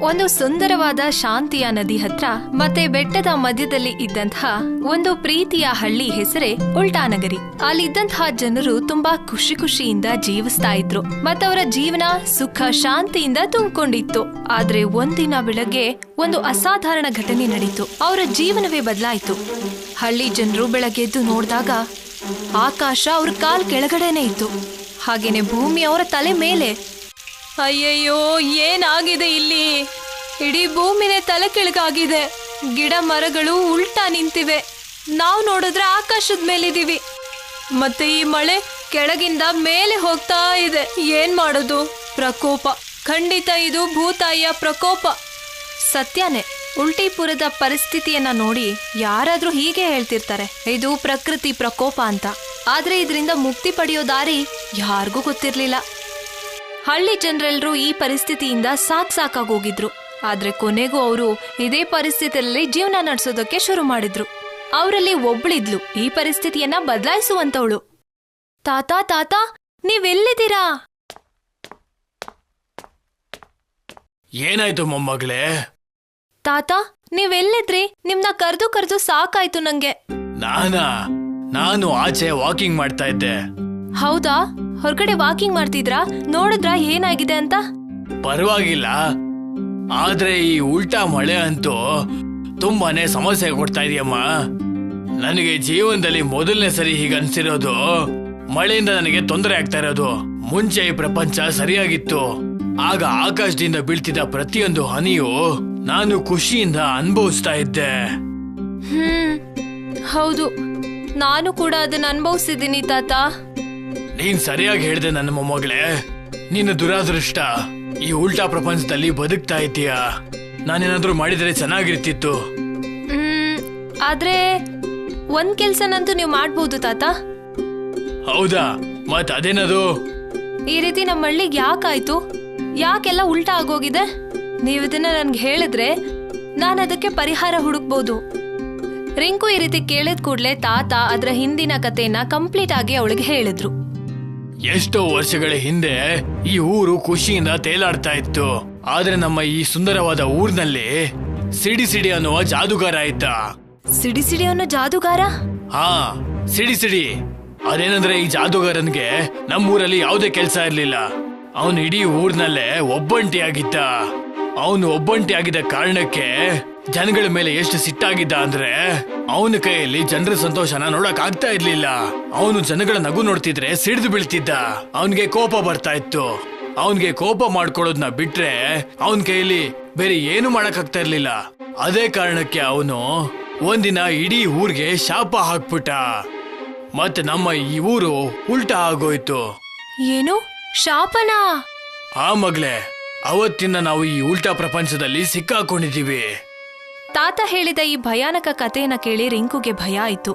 ಒಂದು ಸುಂದರವಾದ ಶಾಂತಿಯ ನದಿ ಹತ್ರ ಮತ್ತೆ ಬೆಟ್ಟದ ಮಧ್ಯದಲ್ಲಿ ಇದ್ದಂತಹ ಒಂದು ಪ್ರೀತಿಯ ಹಳ್ಳಿ ಹೆಸರೇ ಉಲ್ಟಾನಗರಿ ಅಲ್ಲಿದ್ದಂತಹ ಜನರು ತುಂಬಾ ಖುಷಿ ಖುಷಿಯಿಂದ ಜೀವಿಸ್ತಾ ಇದ್ರು. ಮತ್ತವರ ಜೀವನ ಸುಖ ಶಾಂತಿಯಿಂದ ತುಂಬಿಕೊಂಡಿತ್ತು. ಆದ್ರೆ ಒಂದಿನ ಬೆಳಗ್ಗೆ ಒಂದು ಅಸಾಧಾರಣ ಘಟನೆ ನಡೀತು. ಅವರ ಜೀವನವೇ ಬದಲಾಯಿತು. ಹಳ್ಳಿ ಜನರು ಬೆಳಗ್ಗೆ ಎದ್ದು ನೋಡಿದಾಗ ಆಕಾಶ ಅವ್ರ ಕಾಲ್ ಕೆಳಗಡೆನೆ ಇತ್ತು. ಹಾಗೇನೆ ಭೂಮಿ ಅವರ ತಲೆ ಮೇಲೆ ಅಯ್ಯಯ್ಯೋ, ಏನಾಗಿದೆ ಇಲ್ಲಿ? ಇಡೀ ಭೂಮಿನೇ ತಲೆ ಕೆಳಗಾಗಿದೆ ಗಿಡ ಮರಗಳು ಉಲ್ಟಾ ನಿಂತಿವೆ. ನಾವು ನೋಡಿದ್ರೆ ಆಕಾಶದ ಮೇಲಿದ್ದೀವಿ. ಮತ್ತೆ ಈ ಮಳೆ ಕೆಳಗಿಂದ ಮೇಲೆ ಹೋಗ್ತಾ ಇದೆ. ಏನ್ ಮಾಡೋದು? ಪ್ರಕೋಪ. ಖಂಡಿತ ಇದು ಭೂತಾಯಿಯ ಪ್ರಕೋಪ. ಸತ್ಯನೇ, ಉಲ್ಟಿಪುರದ ಪರಿಸ್ಥಿತಿಯನ್ನ ನೋಡಿ ಯಾರಾದ್ರೂ ಹೀಗೆ ಹೇಳ್ತಿರ್ತಾರೆ. ಇದು ಪ್ರಕೃತಿ ಪ್ರಕೋಪ ಅಂತ. ಆದ್ರೆ ಇದರಿಂದ ಮುಕ್ತಿ ಪಡೆಯೋ ದಾರಿ ಯಾರಿಗೂ ಗೊತ್ತಿರ್ಲಿಲ್ಲ. ಹಳ್ಳಿ ಜನರೆಲ್ಲರೂ ಈ ಪರಿಸ್ಥಿತಿಯಿಂದ ಸಾಕ್ ಸಾಕಾಗೋಗಿದ್ರು. ಆದ್ರೆ ಕೊನೆಗೂ ಅವರು ಇದೇ ಪರಿಸ್ಥಿತಿಯಲ್ಲಿ ಜೀವನ ನಡೆಸೋದಕ್ಕೆ ಶುರು ಮಾಡಿದ್ರು. ಅವರಲ್ಲಿ ಒಬ್ಳಿದ್ಲು ಈ ಪರಿಸ್ಥಿತಿಯನ್ನ ಬದಲಾಯಿಸುವಂತವಳು. ತಾತ ತಾತ ನೀವೆಲ್ಲಿದ್ದೀರಾ? ಏನಾಯ್ತು ಮೊಮ್ಮಗಳೇ? ತಾತ ನೀವೆಲ್ಲಿದ್ರಿ? ನಿಮ್ನ ಕರ್ದು ಕರ್ದು ಸಾಕಾಯ್ತು ನಂಗೆ. ನಾನಾ? ನಾನು ಆಚೆ ವಾಕಿಂಗ್ ಮಾಡ್ತಾ ಇದ್ದೆ. ಹೌದಾ? ಹೊರಗಡೆ ವಾಕಿಂಗ್ ಮಾಡ್ತಿದ್ರಾ? ನೋಡಿದ್ರಾ ಏನಾಗಿದೆ ಅಂತ? ಪರವಾಗಿಲ್ಲ. ಆದ್ರೆ ಈ ಉಲ್ಟಾ ಮಳೆ ಅಂತೂ ತುಂಬಾನೇ ಸಮಸ್ಯೆ ಕೊಡ್ತಾ ಇದೆಯಮ್ಮ. ನನಗೆ ಜೀವನದಲ್ಲಿ ಮೊದಲನೇ ಸರಿ ಹೀಗೆ ಅನ್ಸಿರೋದು ಮಳೆಯಿಂದ ನನಗೆ ತೊಂದರೆ ಆಗ್ತಾ ಇರೋದು. ಮುಂಚೆ ಈ ಪ್ರಪಂಚ ಸರಿಯಾಗಿತ್ತು. ಆಗ ಆಕಾಶದಿಂದ ಬೀಳ್ತಿದ್ದ ಪ್ರತಿಯೊಂದು ಹನಿಯು ನಾನು ಖುಷಿಯಿಂದ ಅನುಭವಿಸ್ತಾ ಇದ್ದೆ. ಹ್ಮ್ ಹೌದು. ನಾನು ಕೂಡ ಅದನ್ನ ಅನುಭವಿಸಿದ್ದೀನಿ ತಾತ. ನೀನ್ ಸರಿಯಾಗಿ ಹೇಳಿದೆ ನನ್ನ ಮೊಮ್ಮಗಳೇ. ನಿನ್ನ ದುರಾದೃಷ್ಟ ಈ ಉಲ್ಟಾ ಪ್ರಪಂಚದಲ್ಲಿ ಬದುಕ್ತಾ ಇದೀಯ ನಾನೇನಾದ್ರೂ ಮಾಡಿದರೆ ಚೆನ್ನಾಗಿರ್ತಿತ್ತು. ಹ್ಮ್ ಆದ್ರೆ ಒಂದ್ ಕೆಲ್ಸನಂತೂ ನೀವು ಮಾಡ್ಬೋದು ತಾತ. ಹೌದಾ? ಮತ್ ಅದೇನದು? ಈ ರೀತಿ ನಮ್ಮ ಹಳ್ಳಿಗೆ ಯಾಕಾಯ್ತು? ಯಾಕೆಲ್ಲ ಉಲ್ಟಾ ಆಗೋಗಿದೆ? ನೀವು ಇದನ್ನ ನನ್ಗೆ ಹೇಳಿದ್ರೆ ನಾನು ಅದಕ್ಕೆ ಪರಿಹಾರ ಹುಡುಕ್ಬೋದು. ರಿಂಕು ಈ ರೀತಿ ಕೇಳಿದ ಕೂಡ್ಲೆ ತಾತ ಅದರ ಹಿಂದಿನ ಕಥೆಯನ್ನ ಕಂಪ್ಲೀಟ್ ಆಗಿ ಅವಳಿಗೆ ಹೇಳಿದ್ರು. ಎಷ್ಟೋ ವರ್ಷಗಳ ಹಿಂದೆ ಈ ಊರು ಖುಷಿಯಿಂದ ತೇಲಾಡ್ತಾ ಇತ್ತು. ಆದ್ರೆ ನಮ್ಮ ಈ ಸುಂದರವಾದ ಊರಿನಲ್ಲಿ ಸಿಡಿ ಸಿಡಿ ಅನ್ನುವ ಜಾದುಗಾರ ಇದ್ದ. ಸಿಡಿ ಸಿಡಿ ಅನ್ನೋ ಜಾದುಗಾರ? ಹಾ ಸಿಡಿ ಸಿಡಿ. ಅದೇನಂದ್ರೆ ಈ ಜಾದುಗಾರನ್ಗೆ ನಮ್ಮೂರಲ್ಲಿ ಯಾವುದೇ ಕೆಲಸ ಇರ್ಲಿಲ್ಲ. ಅವನು ಇಡೀ ಊರ್ನಲ್ಲೇ ಒಬ್ಬಂಟಿಯಾಗಿದ್ದ. ಅವನು ಒಬ್ಬಂಟಿಯಾಗಿದ್ದ ಕಾರಣಕ್ಕೆ ಜನಗಳ ಮೇಲೆ ಎಷ್ಟು ಸಿಟ್ಟಾಗಿದ್ದ ಅಂದ್ರೆ ಅವನ ಕೈಯಲ್ಲಿ ಜನರ ಸಂತೋಷನ ನೋಡಕ್ ಆಗ್ತಾ ಇರ್ಲಿಲ್ಲ. ಅವನು ಜನಗಳ ನಗು ನೋಡ್ತಿದ್ರೆ ಸಿಡಿದು ಬೀಳ್ತಿದ್ದ. ಅವನ್ಗೆ ಕೋಪ ಬರ್ತಾ ಇತ್ತು. ಅವನ್ಗೆ ಕೋಪ ಮಾಡ್ಕೊಳ್ಳೋದ್ನ ಬಿಟ್ರೆ ಅವನ್ ಕೈಯಲ್ಲಿ ಬೇರೆ ಏನು ಮಾಡಕ್ ಆಗ್ತಾ ಇರ್ಲಿಲ್ಲ. ಅದೇ ಕಾರಣಕ್ಕೆ ಅವನು ಒಂದಿನ ಇಡೀ ಊರ್ಗೆ ಶಾಪ ಹಾಕ್ಬಿಟ್ಟ. ಮತ್ತೆ ನಮ್ಮ ಈ ಊರು ಉಲ್ಟಾ ಆಗೋಯ್ತು. ಏನು? ಶಾಪನ? ಆ ಮಗ್ಲೆ ಅವತ್ತಿನ ನಾವು ಈ ಉಲ್ಟಾ ಪ್ರಪಂಚದಲ್ಲಿ ಸಿಕ್ಕಾಕೊಂಡಿದೀವಿ ತಾತ ಹೇಳಿದ ಈ ಭಯಾನಕ ಕಥೆಯನ್ನ ಕೇಳಿ ರಿಂಕುಗೆ ಭಯ ಆಯ್ತು.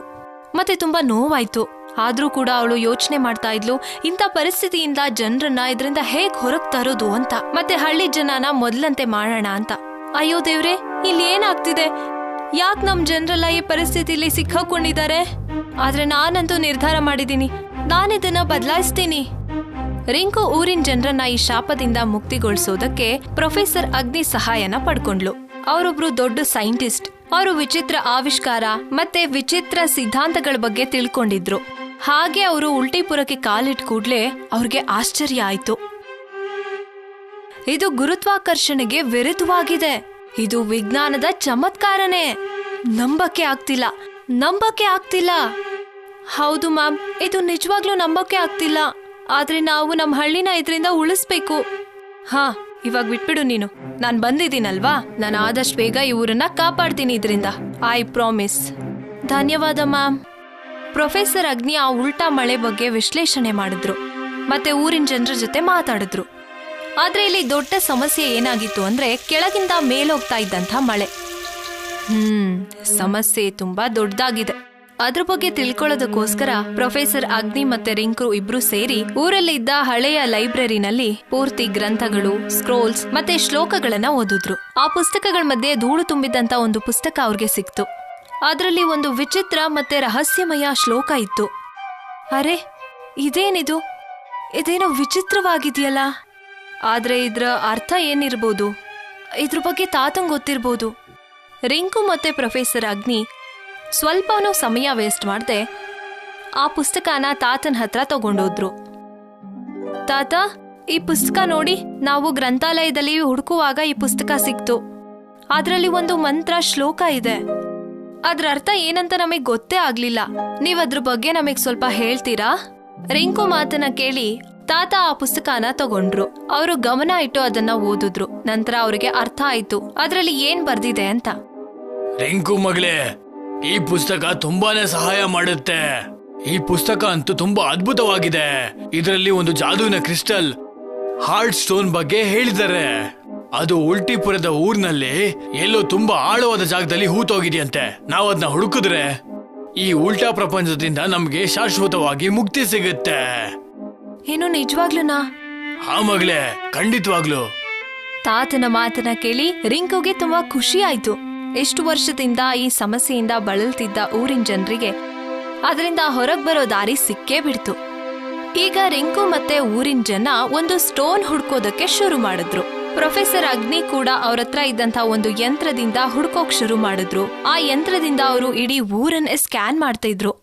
ಮತ್ತೆ ತುಂಬಾ ನೋವಾಯ್ತು. ಆದ್ರೂ ಕೂಡ ಅವಳು ಯೋಚನೆ ಮಾಡ್ತಾ ಇದ್ಲು, ಇಂಥ ಪರಿಸ್ಥಿತಿಯಿಂದ ಜನರನ್ನ ಇದರಿಂದ ಹೇಗ್ ಹೊರಗ್ ತರೋದು ಅಂತ. ಮತ್ತೆ ಹಳ್ಳಿ ಜನನ ಮೊದ್ಲಂತೆ ಮಾಡೋಣ ಅಂತ. ಅಯ್ಯೋ ದೇವ್ರೆ, ಇಲ್ಲಿ ಏನಾಗ್ತಿದೆ? ಯಾಕೆ ನಮ್ ಜನರೆಲ್ಲ ಈ ಪರಿಸ್ಥಿತಿಲಿ ಸಿಕ್ಕಾಕೊಂಡಿದ್ದಾರೆ? ಆದ್ರೆ ನಾನಂತೂ ನಿರ್ಧಾರ ಮಾಡಿದ್ದೀನಿ ನಾನಿದನ್ನ ಬದಲಾಯಿಸ್ತೀನಿ. ರಿಂಕು ಊರಿನ ಜನರನ್ನ ಈ ಶಾಪದಿಂದ ಮುಕ್ತಿಗೊಳಿಸೋದಕ್ಕೆ ಪ್ರೊಫೆಸರ್ ಅಗ್ನಿ ಸಹಾಯನ ಪಡ್ಕೊಂಡ್ಲು. ಅವರೊಬ್ರು ದೊಡ್ಡ ಸೈಂಟಿಸ್ಟ್. ಅವರು ವಿಚಿತ್ರ ಆವಿಷ್ಕಾರ ಮತ್ತೆ ವಿಚಿತ್ರ ಸಿದ್ಧಾಂತಗಳ ಬಗ್ಗೆ ತಿಳ್ಕೊಂಡಿದ್ರು. ಹಾಗೆ ಅವರು ಉಲ್ಟಿಪುರಕ್ಕೆ ಕಾಲಿಟ್ ಕೂಡ್ಲೆ ಅವ್ರಿಗೆ ಆಶ್ಚರ್ಯ ಆಯ್ತು. ಇದು ಗುರುತ್ವಾಕರ್ಷಣೆಗೆ ವಿರುದ್ಧವಾಗಿದೆ. ಇದು ವಿಜ್ಞಾನದ ಚಮತ್ಕಾರನೇ. ನಂಬಕ್ಕೆ ಆಗ್ತಿಲ್ಲ. ನಂಬಕ್ಕೆ ಆಗ್ತಿಲ್ಲ. ಹೌದು ಮ್ಯಾಮ್, ಇದು ನಿಜವಾಗ್ಲೂ ನಂಬಕ್ಕೆ ಆಗ್ತಿಲ್ಲ. ಆದ್ರೆ ನಾವು ನಮ್ಮ ಹಳ್ಳಿನ ಇದರಿಂದ ಉಳಿಸ್ಬೇಕು. ಹಾ, ಇವಾಗ ಬಿಟ್ಬಿಡು ನೀನು. ನಾನ್ ಬಂದಿದ್ದೀನಲ್ವಾ? ನಾನು ಆದಷ್ಟು ಬೇಗ ಈ ಊರನ್ನ ಕಾಪಾಡ್ತೀನಿ ಇದರಿಂದ. ಐ ಪ್ರಾಮಿಸ್ ಧನ್ಯವಾದ, ಮ್ಯಾಮ್. ಪ್ರೊಫೆಸರ್ ಅಗ್ನಿ ಆ ಉಲ್ಟಾ ಮಳೆ ಬಗ್ಗೆ ವಿಶ್ಲೇಷಣೆ ಮಾಡಿದ್ರು. ಮತ್ತೆ ಊರಿನ ಜನರ ಜೊತೆ ಮಾತಾಡಿದ್ರು. ಆದ್ರೆ ಇಲ್ಲಿ ದೊಡ್ಡ ಸಮಸ್ಯೆ ಏನಾಗಿತ್ತು ಅಂದ್ರೆ ಕೆಳಗಿಂದ ಮೇಲೋಗ್ತಾ ಇದ್ದಂಥ ಮಳೆ. ಹ್ಮ್, ಸಮಸ್ಯೆ ತುಂಬಾ ದೊಡ್ಡದಾಗಿದೆ. ಅದ್ರ ಬಗ್ಗೆ ತಿಳ್ಕೊಳ್ಳೋದಕ್ಕೋಸ್ಕರ ಪ್ರೊಫೆಸರ್ ಅಗ್ನಿ ಮತ್ತೆ ರಿಂಕು ಇಬ್ರು ಸೇರಿ ಊರಲ್ಲಿದ್ದ ಹಳೆಯ ಲೈಬ್ರರಿನಲ್ಲಿ ಪೂರ್ತಿ ಗ್ರಂಥಗಳು, ಸ್ಕ್ರೋಲ್ಸ್ ಮತ್ತೆ ಶ್ಲೋಕಗಳನ್ನ ಓದಿದ್ರು. ಆ ಪುಸ್ತಕಗಳ ಮಧ್ಯೆ ಧೂಳು ತುಂಬಿದಂತ ಒಂದು ಪುಸ್ತಕ ಅವ್ರಿಗೆ ಸಿಕ್ತು. ಅದರಲ್ಲಿ ಒಂದು ವಿಚಿತ್ರ ಮತ್ತೆ ರಹಸ್ಯಮಯ ಶ್ಲೋಕ ಇತ್ತು. ಅರೆ, ಇದೇನಿದು? ಇದೇನೋ ವಿಚಿತ್ರವಾಗಿದೆಯಲ್ಲ? ಆದ್ರೆ ಇದ್ರ ಅರ್ಥ ಏನಿರ್ಬೋದು? ಇದ್ರ ಬಗ್ಗೆ ತಾತಂಗ್ ಗೊತ್ತಿರ್ಬೋದು. ರಿಂಕು ಮತ್ತೆ ಪ್ರೊಫೆಸರ್ ಅಗ್ನಿ ಸ್ವಲ್ಪನೂ ಸಮಯ ವೇಸ್ಟ್ ಮಾಡದೆ ಆ ಪುಸ್ತಕನ ತಾತನ ಹತ್ರ ತಗೊಂಡೋದ್ರು. ತಾತ, ಈ ಪುಸ್ತಕ ನೋಡಿ ನಾವು ಗ್ರಂಥಾಲಯದಲ್ಲಿ ಹುಡುಕುವಾಗ ಈ ಪುಸ್ತಕ ಸಿಕ್ತು. ಅದರಲ್ಲಿ ಒಂದು ಮಂತ್ರ ಶ್ಲೋಕ ಇದೆ. ಅದ್ರ ಅರ್ಥ ಏನಂತ ನಮಗ್ ಗೊತ್ತೇ ಆಗ್ಲಿಲ್ಲ. ನೀವ್ ಅದ್ರ ಬಗ್ಗೆ ನಮಗ್ ಸ್ವಲ್ಪ ಹೇಳ್ತೀರಾ? ರಿಂಕು ಮಾತನ್ನ ಕೇಳಿ ತಾತ ಆ ಪುಸ್ತಕನ ತಗೊಂಡ್ರು. ಅವರು ಗಮನ ಇಟ್ಟು ಅದನ್ನ ಓದಿದ್ರು. ನಂತರ ಅವರಿಗೆ ಅರ್ಥ ಆಯ್ತು. ಅದರಲ್ಲಿ ಏನ್ ಬರ್ದಿದೆ ಅಂತ. ರಿಂಕು ಮಗಳೇ ಈ ಪುಸ್ತಕ ತುಂಬಾನೇ ಸಹಾಯ ಮಾಡುತ್ತೆ. ಈ ಪುಸ್ತಕ ಅಂತೂ ತುಂಬಾ ಅದ್ಭುತವಾಗಿದೆ. ಇದರಲ್ಲಿ ಒಂದು ಜಾದೂವಿನ ಕ್ರಿಸ್ಟಲ್ ಹಾರ್ಟ್ ಸ್ಟೋನ್ ಬಗ್ಗೆ ಹೇಳಿದ್ದಾರೆ. ಅದು ಉಲ್ಟಿಪುರದ ಊರ್ನಲ್ಲಿ ಎಲ್ಲೋ ತುಂಬಾ ಆಳವಾದ ಜಾಗದಲ್ಲಿ ಹೂತೋಗಿದೆಯಂತೆ. ನಾವು ಅದನ್ನ ಹುಡುಕಿದ್ರೆ ಈ ಉಲ್ಟಾ ಪ್ರಪಂಚದಿಂದ ನಮ್ಗೆ ಶಾಶ್ವತವಾಗಿ ಮುಕ್ತಿ ಸಿಗುತ್ತೆ. ಏನು ನಿಜವಾಗ್ಲೂನಾ? ಹಾ ಮಗಳೇ ಖಂಡಿತವಾಗ್ಲು. ತಾತನ ಮಾತನ್ನ ಕೇಳಿ ರಿಂಕುಗೆ ತುಂಬಾ ಖುಷಿ ಆಯ್ತು. ಎಷ್ಟು ವರ್ಷದಿಂದ ಈ ಸಮಸ್ಯೆಯಿಂದ ಬಳಲ್ತಿದ್ದ ಊರಿನ ಜನರಿಗೆ ಅದರಿಂದ ಹೊರಗೆ ಬರೋ ದಾರಿ ಸಿಕ್ಕೇ ಬಿಡ್ತು. ಈಗ ರಿಂಕು ಮತ್ತೆ ಊರಿನ ಜನ ಒಂದು ಸ್ಟೋನ್ ಹುಡ್ಕೋದಕ್ಕೆ ಶುರು ಮಾಡಿದ್ರು. ಪ್ರೊಫೆಸರ್ ಅಗ್ನಿ ಕೂಡ ಅವ್ರ ಹತ್ರ ಇದ್ದಂತ ಒಂದು ಯಂತ್ರದಿಂದ ಹುಡ್ಕೋಕ್ ಶುರು ಮಾಡಿದ್ರು. ಆ ಯಂತ್ರದಿಂದ ಅವರು ಇಡೀ ಊರನ್ನೇ ಸ್ಕ್ಯಾನ್ ಮಾಡ್ತಾ ಇದ್ರು.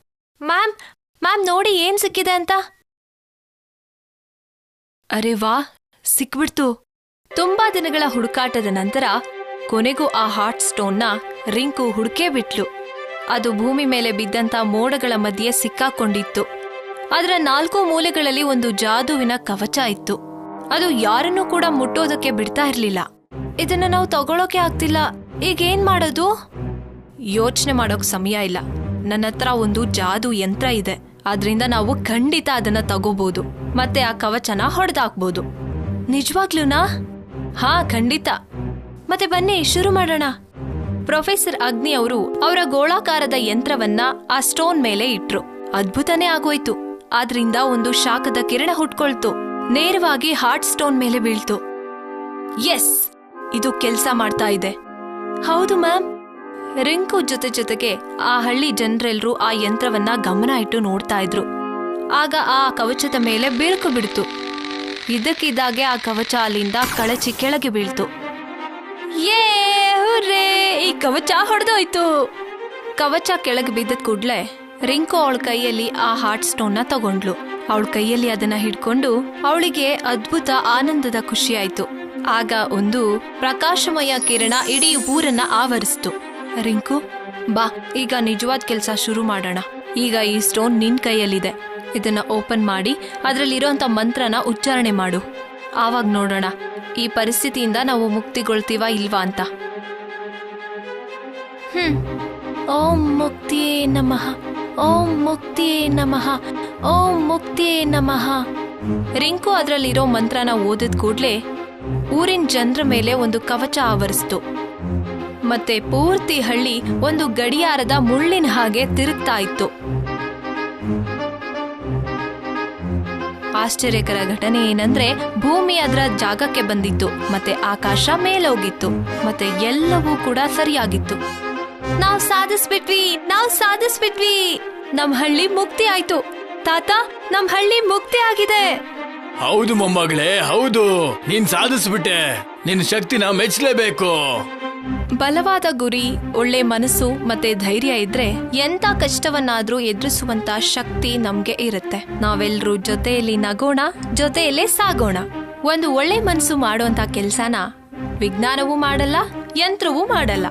ಮ್ಯಾಮ್ ಮ್ಯಾಮ್ ನೋಡಿ ಏನ್ ಸಿಕ್ಕಿದೆ ಅಂತ? ಅರೆ ವಾ ಸಿಕ್ಬಿಡ್ತು. ತುಂಬಾ ದಿನಗಳ ಹುಡುಕಾಟದ ನಂತರ ಕೊನೆಗೂ ಆ ಹಾಟ್ ಸ್ಟೋನ್ನ ರಿಂಕು ಹುಡುಕೇ ಬಿಟ್ಲು. ಅದು ಭೂಮಿ ಮೇಲೆ ಬಿದ್ದಂತ ಮೋಡಗಳ ಮಧ್ಯೆ ಸಿಕ್ಕಾಕೊಂಡಿತ್ತು. ಅದರ ನಾಲ್ಕು ಮೂಲೆಗಳಲ್ಲಿ ಒಂದು ಜಾದುವಿನ ಕವಚ ಇತ್ತು. ಅದು ಯಾರನ್ನೂ ಕೂಡ ಮುಟ್ಟೋದಕ್ಕೆ ಬಿಡ್ತಾ ಇರ್ಲಿಲ್ಲ. ಇದನ್ನ ನಾವು ತಗೊಳೋಕೆ ಆಗ್ತಿಲ್ಲ. ಈಗ ಏನ್ ಮಾಡೋದು? ಯೋಚನೆ ಮಾಡೋಕ್ ಸಮಯ ಇಲ್ಲ. ನನ್ನ ಹತ್ರ ಒಂದು ಜಾದು ಯಂತ್ರ ಇದೆ. ಆದ್ರಿಂದ ನಾವು ಖಂಡಿತ ಅದನ್ನ ತಗೋಬಹುದು ಮತ್ತೆ ಆ ಕವಚನ ಹೊಡೆದಾಕ್ಬೋದು. ನಿಜವಾಗ್ಲೂನಾ? ಹಾ, ಖಂಡಿತ. ಮತ್ತೆ ಬನ್ನಿ, ಶುರು ಮಾಡೋಣ. ಪ್ರೊಫೆಸರ್ ಅಗ್ನಿ ಅವರು ಅವರ ಗೋಳಾಕಾರದ ಯಂತ್ರವನ್ನ ಆ ಸ್ಟೋನ್ ಮೇಲೆ ಇಟ್ರು. ಅದ್ಭುತನೇ ಆಗೋಯ್ತು. ಆದ್ರಿಂದ ಒಂದು ಶಾಖದ ಕಿರಣ ಹುಟ್ಕೊಳ್ತು. ನೇರವಾಗಿ ಹಾರ್ಟ್ ಸ್ಟೋನ್ ಮೇಲೆ ಬೀಳ್ತು. ಎಸ್, ಇದು ಕೆಲಸ ಮಾಡ್ತಾ ಇದೆ. ಹೌದು, ಮ್ಯಾಮ್. ರಿಂಕು ಜೊತೆ ಜೊತೆಗೆ ಆ ಹಳ್ಳಿ ಜನರೆಲ್ಲರೂ ಆ ಯಂತ್ರವನ್ನ ಗಮನ ಇಟ್ಟು ನೋಡ್ತಾ ಇದ್ರು. ಆಗ ಆ ಕವಚದ ಮೇಲೆ ಬಿರುಕು ಬಿಡ್ತು. ಇದಕ್ಕಿದ್ದಾಗೆ ಆ ಕವಚ ಅಲ್ಲಿಂದ ಕಳಚಿ ಕೆಳಗೆ ಬೀಳ್ತು. ಹುರ್ರೇ, ಈ ಕವಚ ಹೊಡೆದೋಯ್ತು. ಕವಚ ಕೆಳಗೆ ಬಿದ್ದದ ಕೂಡ್ಲೆ ರಿಂಕು ಅವಳ ಕೈಯಲ್ಲಿ ಆ ಹಾರ್ಟ್ ಸ್ಟೋನ್ನ ತಗೊಂಡ್ಲು. ಅವಳ ಕೈಯಲ್ಲಿ ಅದನ್ನ ಹಿಡ್ಕೊಂಡು ಅವಳಿಗೆ ಅದ್ಭುತ ಆನಂದದ ಖುಷಿಯಾಯ್ತು. ಆಗ ಒಂದು ಪ್ರಕಾಶಮಯ ಕಿರಣ ಇಡೀ ಊರನ್ನ ಆವರಿಸ್ತು. ರಿಂಕು, ಬಾ, ಈಗ ನಿಜವಾದ ಕೆಲಸ ಶುರು ಮಾಡೋಣ. ಈಗ ಈ ಸ್ಟೋನ್ ನಿನ್ ಕೈಯಲ್ಲಿದೆ. ಇದನ್ನ ಓಪನ್ ಮಾಡಿ, ಅದರಲ್ಲಿರೋಂಥ ಮಂತ್ರನ ಉಚ್ಚಾರಣೆ ಮಾಡು. ಆವಾಗ ನೋಡೋಣ. ಈ ಪರಿಸ್ಥಿತಿಯಿಂದ ನಾವು ಮುಕ್ತಿಗೊಳ್ತೀವ ಇಲ್ವಾ ಅಂತ. ಹ್ಮ್. ಓಂ ಮುಕ್ತಿಯೇ ನಮಃ. ಓಂ ಮುಕ್ತಿಯೇ ನಮಃ. ಓಂ ಮುಕ್ತಿಯೇ ನಮಃ. ರಿಂಕು ಅದರಲ್ಲಿರೋ ಮಂತ್ರನ ಓದಿದ ಕೂಡ್ಲೆ ಊರಿನ ಜನರ ಮೇಲೆ ಒಂದು ಕವಚ ಆವರಿಸ್ತು. ಮತ್ತೆ ಪೂರ್ತಿ ಹಳ್ಳಿ ಒಂದು ಗಡಿಯಾರದ ಮುಳ್ಳಿನ ಹಾಗೆ ತಿರುಗ್ತಾ ಇತ್ತು. ಆಶ್ಚರ್ಯಕರ ಘಟನೆ ಏನಂದ್ರೆ ಭೂಮಿ ಅದರ ಜಾಗಕ್ಕೆ ಬಂದಿತ್ತು, ಮತ್ತೆ ಆಕಾಶ ಮೇಲೋಗಿತ್ತು, ಮತ್ತೆ ಎಲ್ಲವೂ ಕೂಡ ಸರಿಯಾಗಿತ್ತು. ನಾವ್ ಸಾಧಿಸ್ಬಿಟ್ವಿ ನಾವ್ ಸಾಧಿಸ್ಬಿಟ್ವಿ! ನಮ್ ಹಳ್ಳಿ ಮುಕ್ತಿ ಆಯ್ತು. ತಾತ, ನಮ್ ಹಳ್ಳಿ ಮುಕ್ತಿ ಆಗಿದೆ. ಹೌದು ಮೊಮ್ಮಗಳೇ, ಹೌದು. ನೀನ್ ಸಾಧಿಸ್ಬಿಟ್ಟೆ. ನಿನ್ ಶಕ್ತಿನ ಮೆಚ್ಚಲೇಬೇಕು ಬಲವಾದ ಗುರಿ, ಒಳ್ಳೆ ಮನಸ್ಸು ಮತ್ತೆ ಧೈರ್ಯ ಇದ್ರೆ ಎಂತ ಕಷ್ಟವನ್ನಾದ್ರೂ ಎದುರಿಸುವಂತ ಶಕ್ತಿ ನಮ್ಗೆ ಇರುತ್ತೆ. ನಾವೆಲ್ಲರೂ ಜೊತೆಯಲ್ಲಿ ನಗೋಣ, ಜೊತೆಯಲ್ಲೇ ಸಾಗೋಣ. ಒಂದು ಒಳ್ಳೆ ಮನಸ್ಸು ಮಾಡುವಂತ ಕೆಲ್ಸನ ವಿಜ್ಞಾನವೂ ಮಾಡಲ್ಲ, ಯಂತ್ರವೂ ಮಾಡಲ್ಲ.